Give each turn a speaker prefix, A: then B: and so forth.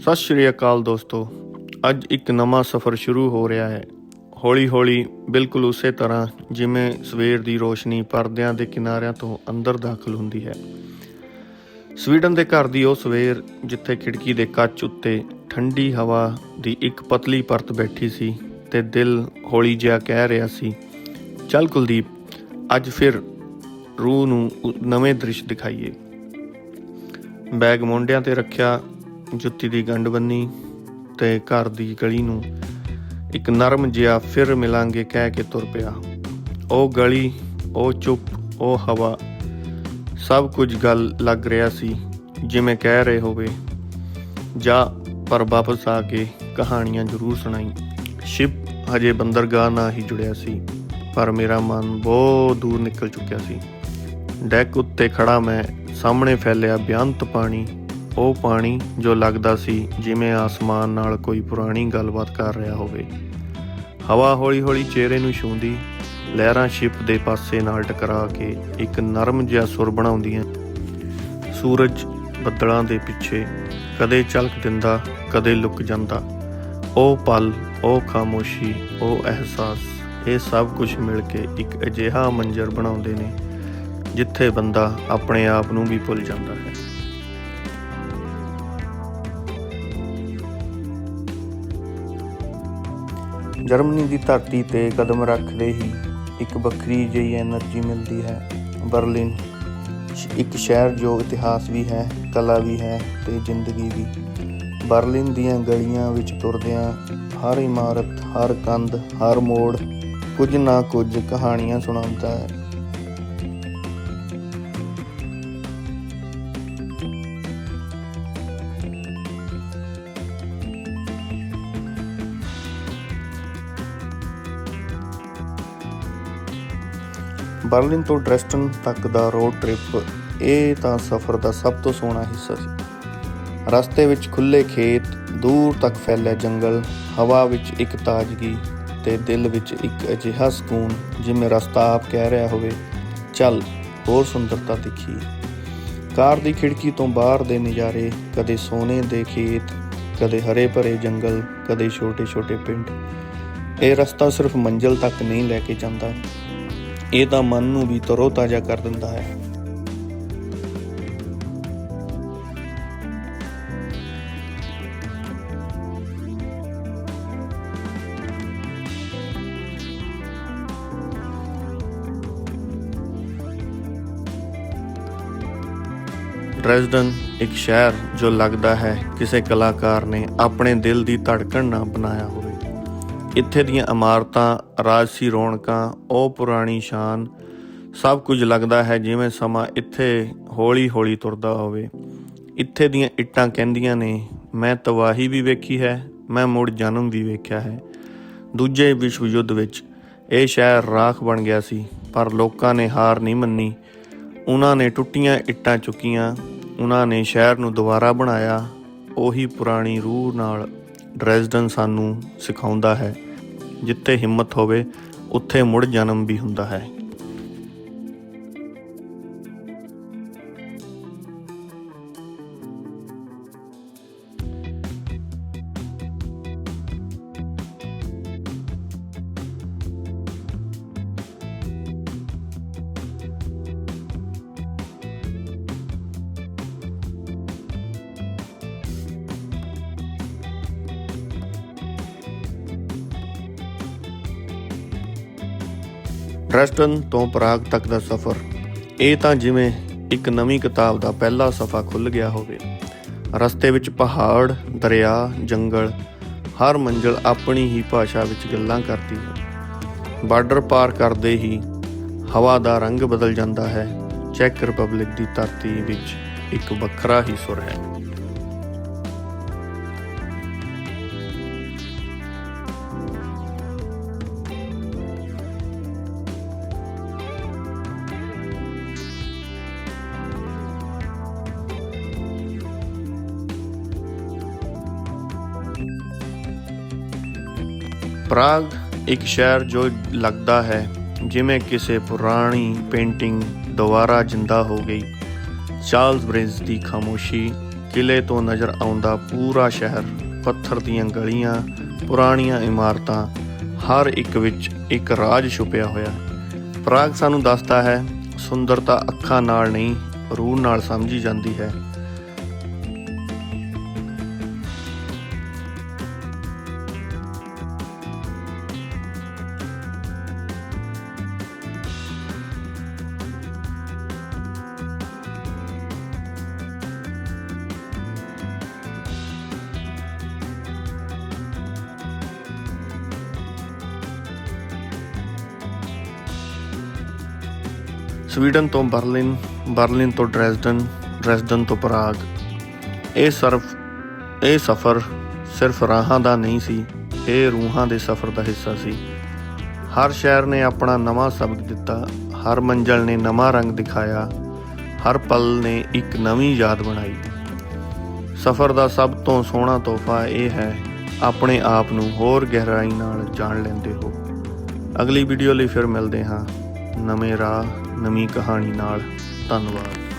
A: ਸਤਿ ਸ਼੍ਰੀ ਅਕਾਲ ਦੋਸਤੋ। ਅੱਜ ਇੱਕ ਨਵਾਂ ਸਫ਼ਰ ਸ਼ੁਰੂ ਹੋ ਰਿਹਾ ਹੈ। ਹੌਲੀ-ਹੌਲੀ ਬਿਲਕੁਲ ਉਸੇ ਤਰ੍ਹਾਂ ਜਿਵੇਂ ਸਵੇਰ ਦੀ ਰੋਸ਼ਨੀ ਪਰਦਿਆਂ ਦੇ ਕਿਨਾਰਿਆਂ ਤੋਂ ਅੰਦਰ ਦਾਖਲ ਹੁੰਦੀ ਹੈ। ਸਵੀਡਨ ਦੇ ਘਰ ਦੀ ਉਹ ਸਵੇਰ ਜਿੱਥੇ ਖਿੜਕੀ ਦੇ ਕੱਚ ਉੱਤੇ ਠੰਡੀ ਹਵਾ ਦੀ ਇੱਕ ਪਤਲੀ ਪਰਤ ਬੈਠੀ ਸੀ ਤੇ ਦਿਲ ਹੌਲੀ ਜਿਹਾ ਕਹਿ ਰਿਹਾ ਸੀ, ਚੱਲ ਕੁਲਦੀਪ, ਅੱਜ ਫਿਰ ਰੂਹ ਨੂੰ ਨਵੇਂ ਦ੍ਰਿਸ਼ ਦਿਖਾਈਏ। ਬੈਗ ਮੋਢਿਆਂ ਤੇ ਰੱਖਿਆ ਜੁੱਤੀ ਦੀ ਗੰਢ ਬੰਨੀ ਤੇ ਘਰ ਦੀ ਗਲੀ ਨੂੰ ਇੱਕ ਨਰਮ ਜਿਹਾ ਫਿਰ ਮਿਲਾਂਗੇ ਕਹਿ ਕੇ ਤੁਰ ਪਿਆ। ਉਹ ਗਲੀ, ਉਹ ਚੁੱਪ, ਉਹ ਹਵਾ, ਸਭ ਕੁਝ ਗੱਲ ਲੱਗ ਰਿਹਾ ਸੀ, ਜਿਵੇਂ ਕਹਿ ਰਹੇ ਹੋਵੇ। ਜਾ, ਪਰ ਵਾਪਸ ਆ ਕੇ ਕਹਾਣੀਆਂ ਜ਼ਰੂਰ ਸੁਣਾਈ। ਸ਼ਿਪ ਹਜੇ ਬੰਦਰਗਾਹ ਨਾਲ ਹੀ ਜੁੜਿਆ ਸੀ, ਪਰ ਮੇਰਾ ਮਨ ਬਹੁਤ ਦੂਰ ਨਿਕਲ ਚੁੱਕਿਆ ਸੀ। ਡੈਕ ਉੱਤੇ ਖੜਾ ਮੈਂ, ਸਾਹਮਣੇ ਫੈਲਿਆ ਬਿਆੰਤ ਪਾਣੀ ਉਹ ਪਾਣੀ ਜੋ ਲੱਗਦਾ ਸੀ ਜਿਵੇਂ ਆਸਮਾਨ ਨਾਲ ਕੋਈ ਪੁਰਾਣੀ ਗੱਲਬਾਤ ਕਰ ਰਿਹਾ ਹੋਵੇ। ਹਵਾ ਹੌਲੀ-ਹੌਲੀ ਚਿਹਰੇ ਨੂੰ ਛੂੰਦੀ ਲਹਿਰਾਂ ਸ਼ਿਪ ਦੇ ਪਾਸੇ ਨਾਲ ਟਕਰਾ ਕੇ ਇੱਕ ਨਰਮ ਜਿਹਾ ਸੁਰ ਬਣਾਉਂਦੀਆਂ, ਸੂਰਜ ਬੱਦਲਾਂ ਦੇ ਪਿੱਛੇ ਕਦੇ ਝਲਕ ਦਿੰਦਾ, ਕਦੇ ਲੁਕ ਜਾਂਦਾ। ਉਹ ਪਲ, ਉਹ ਖਾਮੋਸ਼ੀ, ਉਹ ਅਹਿਸਾਸ, ਇਹ ਸਭ ਕੁਝ ਮਿਲ ਕੇ ਇੱਕ ਅਜਿਹਾ ਮੰਜ਼ਰ ਬਣਾਉਂਦੇ ਨੇ, ਜਿੱਥੇ ਬੰਦਾ ਆਪਣੇ ਆਪ ਨੂੰ ਵੀ ਭੁੱਲ ਜਾਂਦਾ ਹੈ। ਜਰਮਨੀ ਦੀ ਧਰਤੀ ਤੇ ਕਦਮ ਰੱਖਦੇ ਹੀ ਇੱਕ ਵੱਖਰੀ ਜਿਹੀ એનર્ਜੀ ਮਿਲਦੀ ਹੈ, ਬਰਲਿਨ। ਇੱਕ ਸ਼ਹਿਰ ਜੋ ਇਤਿਹਾਸ ਵੀ ਹੈ, ਕਲਾ ਵੀ ਹੈ ਤੇ ਜ਼ਿੰਦਗੀ ਵੀ। ਬਰਲਿਨ ਦੀਆਂ ਗਲੀਆਂ ਵਿੱਚ ਤੁਰਦਿਆਂ ਹਰ ਇਮਾਰਤ, ਹਰ ਕੰਧ, ਹਰ ਮੋੜ ਕੁਝ ਨਾ ਕੁਝ ਕਹਾਣੀਆਂ ਸੁਣਾਉਂਦਾ ਹੈ। ਬਰਲਿਨ ਤੋਂ ਡ੍ਰੈਸਟਨ ਤੱਕ ਦਾ ਰੋਡ ਟ੍ਰਿਪ, ਇਹ ਤਾਂ ਸਫ਼ਰ ਦਾ ਸਭ ਤੋਂ ਸੋਹਣਾ ਹਿੱਸਾ ਸੀ। ਰਸਤੇ ਵਿੱਚ ਖੁੱਲੇ ਖੇਤ, ਦੂਰ ਤੱਕ ਫੈਲਿਆ ਜੰਗਲ, ਹਵਾ ਵਿੱਚ ਇੱਕ ਤਾਜ਼ਗੀ ਤੇ ਦਿਲ ਵਿੱਚ ਇੱਕ ਅਜਿਹਾ ਸਕੂਨ ਜਿਵੇਂ ਰਸਤਾ ਆਪ ਕਹਿ ਰਿਹਾ ਹੋਵੇ, ਚੱਲ, ਹੋਰ ਸੁੰਦਰਤਾ ਦਿਖੀ ਕਾਰ ਦੀ ਖਿੜਕੀ ਤੋਂ ਬਾਹਰ ਦੇ ਨਜ਼ਾਰੇ, ਕਦੇ ਸੋਨੇ ਦੇ ਖੇਤ, ਕਦੇ ਹਰੇ ਭਰੇ ਜੰਗਲ, ਕਦੇ ਛੋਟੇ ਛੋਟੇ ਪਿੰਡ। ਇਹ ਰਸਤਾ ਸਿਰਫ ਮੰਜ਼ਲ ਤੱਕ ਨਹੀਂ ਲੈ ਕੇ ਜਾਂਦਾ। ਇਹ ਤਾਂ ਮਨ ਨੂੰ ਵੀ ਤਰੋ-ਤਾਜ਼ਾ ਕਰ ਦਿੰਦਾ ਹੈ। ਡ੍ਰੈਸਡਨ ਇੱਕ ਸ਼ਹਿਰ ਜੋ ਲੱਗਦਾ ਹੈ ਕਿਸੇ ਕਲਾਕਾਰ ਨੇ ਆਪਣੇ ਦਿਲ ਦੀ ਧੜਕਣ ਨਾਲ ਬਣਾਇਆ ਹੋਵੇ। ਇੱਥੇ ਦੀਆਂ ਇਮਾਰਤਾਂ ਰਾਜਸੀ ਰੌਣਕਾਂ, ਉਹ ਪੁਰਾਣੀ ਸ਼ਾਨ, ਸਭ ਕੁਝ ਲੱਗਦਾ ਹੈ ਜਿਵੇਂ ਸਮਾਂ ਇੱਥੇ ਹੌਲੀ-ਹੌਲੀ ਤੁਰਦਾ ਹੋਵੇ। ਇੱਥੇ ਦੀਆਂ ਇੱਟਾਂ ਕਹਿੰਦੀਆਂ ਨੇ, ਮੈਂ ਤਬਾਹੀ ਵੀ ਵੇਖੀ ਹੈ, ਮੈਂ ਮੁੜ ਜਨਮ ਵੀ ਵੇਖਿਆ ਹੈ। ਦੂਜੇ ਵਿਸ਼ਵ ਯੁੱਧ ਵਿੱਚ ਇਹ ਸ਼ਹਿਰ ਰਾਖ ਬਣ ਗਿਆ ਸੀ, ਪਰ ਲੋਕਾਂ ਨੇ ਹਾਰ ਨਹੀਂ ਮੰਨੀ। ਉਹਨਾਂ ਨੇ ਟੁੱਟੀਆਂ ਇੱਟਾਂ ਚੁੱਕੀਆਂ, ਉਹਨਾਂ ਨੇ ਸ਼ਹਿਰ ਨੂੰ ਦੁਬਾਰਾ ਬਣਾਇਆ, ਉਹੀ ਪੁਰਾਣੀ ਰੂਹ ਨਾਲ ਡ੍ਰੈਸਡਨ ਸਾਨੂੰ ਸਿਖਾਉਂਦਾ ਹੈ। ਜਿੱਥੇ ਹਿੰਮਤ ਹੋਵੇ ਉੱਥੇ ਮੁੜ ਜਨਮ ਵੀ ਹੁੰਦਾ ਹੈ। ਡ੍ਰੈਸਟਨ ਤੋਂ ਪ੍ਰਾਗ ਤੱਕ ਦਾ ਸਫ਼ਰ। ਇਹ ਤਾਂ ਜਿਵੇਂ ਇੱਕ ਨਵੀਂ ਕਿਤਾਬ ਦਾ ਪਹਿਲਾ ਸਫ਼ਾ ਖੁੱਲ ਗਿਆ ਹੋਵੇ। ਰਸਤੇ ਵਿੱਚ ਪਹਾੜ, ਦਰਿਆ, ਜੰਗਲ, ਹਰ ਮੰਜ਼ਲ ਆਪਣੀ ਹੀ ਭਾਸ਼ਾ ਵਿੱਚ ਗੱਲਾਂ ਕਰਦੀ ਹੈ। ਬਾਰਡਰ ਪਾਰ ਕਰਦੇ ਹੀ ਹਵਾ ਦਾ ਰੰਗ ਬਦਲ ਜਾਂਦਾ ਹੈ। ਚੈੱਕ ਰਿਪਬਲਿਕ ਦੀ ਧਰਤੀ ਵਿੱਚ ਇੱਕ ਵੱਖਰਾ ਹੀ ਸੁਰ ਹੈ। ਪ੍ਰਾਗ ਇੱਕ ਸ਼ਹਿਰ ਜੋ ਲੱਗਦਾ ਹੈ, ਜਿਵੇਂ ਕਿਸੇ ਪੁਰਾਣੀ ਪੇਂਟਿੰਗ ਦੁਬਾਰਾ ਜਿੰਦਾ ਹੋ ਗਈ। ਚਾਰਲਸ ਬ੍ਰਿਜ ਦੀ ਖਾਮੋਸ਼ੀ ਕਿਲੇ ਤੋਂ ਨਜ਼ਰ ਆਉਂਦਾ ਪੂਰਾ ਸ਼ਹਿਰ, ਪੱਥਰ ਦੀਆਂ ਗਲੀਆਂ, ਪੁਰਾਣੀਆਂ ਇਮਾਰਤਾਂ, ਹਰ ਇੱਕ ਵਿੱਚ ਇੱਕ ਰਾਜ ਛੁਪਿਆ ਹੋਇਆ। ਪ੍ਰਾਗ ਸਾਨੂੰ ਦੱਸਦਾ ਹੈ, ਸੁੰਦਰਤਾ ਅੱਖਾਂ ਨਾਲ ਨਹੀਂ, ਰੂਹ ਨਾਲ ਸਮਝੀ ਜਾਂਦੀ ਹੈ। ਸਵੀਡਨ ਤੋਂ ਬਰਲਿਨ ਬਰਲਿਨ ਤੋਂ ਡ੍ਰੈਸਡਨ ਡ੍ਰੈਸਡਨ ਤੋਂ ਪ੍ਰਾਗ। ਇਹ ਸਰਫ ਇਹ ਸਫ਼ਰ ਸਿਰਫ ਰਾਹਾਂ ਦਾ ਨਹੀਂ ਸੀ, ਇਹ ਰੂਹਾਂ ਦੇ ਸਫ਼ਰ ਦਾ ਹਿੱਸਾ ਸੀ। ਹਰ ਸ਼ਹਿਰ ਨੇ ਆਪਣਾ ਨਵਾਂ ਸਬਕ ਦਿੱਤਾ, ਹਰ ਮੰਜ਼ਲ ਨੇ ਨਵਾਂ ਰੰਗ ਦਿਖਾਇਆ, ਹਰ ਪਲ ਨੇ ਇੱਕ ਨਵੀਂ ਯਾਦ ਬਣਾਈ। ਸਫ਼ਰ ਦਾ ਸਭ ਤੋਂ ਸੋਹਣਾ ਤੋਹਫਾ ਇਹ ਹੈ, ਆਪਣੇ ਆਪ ਨੂੰ ਹੋਰ ਗਹਿਰਾਈ ਨਾਲ ਜਾਣ ਲੈਂਦੇ ਹੋ। ਅਗਲੀ ਵੀਡੀਓ ਲਈ ਫਿਰ ਮਿਲਦੇ ਹਾਂ। ਨਵੇਂ ਰਾਹ। ਨਵੀਂ ਕਹਾਣੀ ਨਾਲ ਧੰਨਵਾਦ।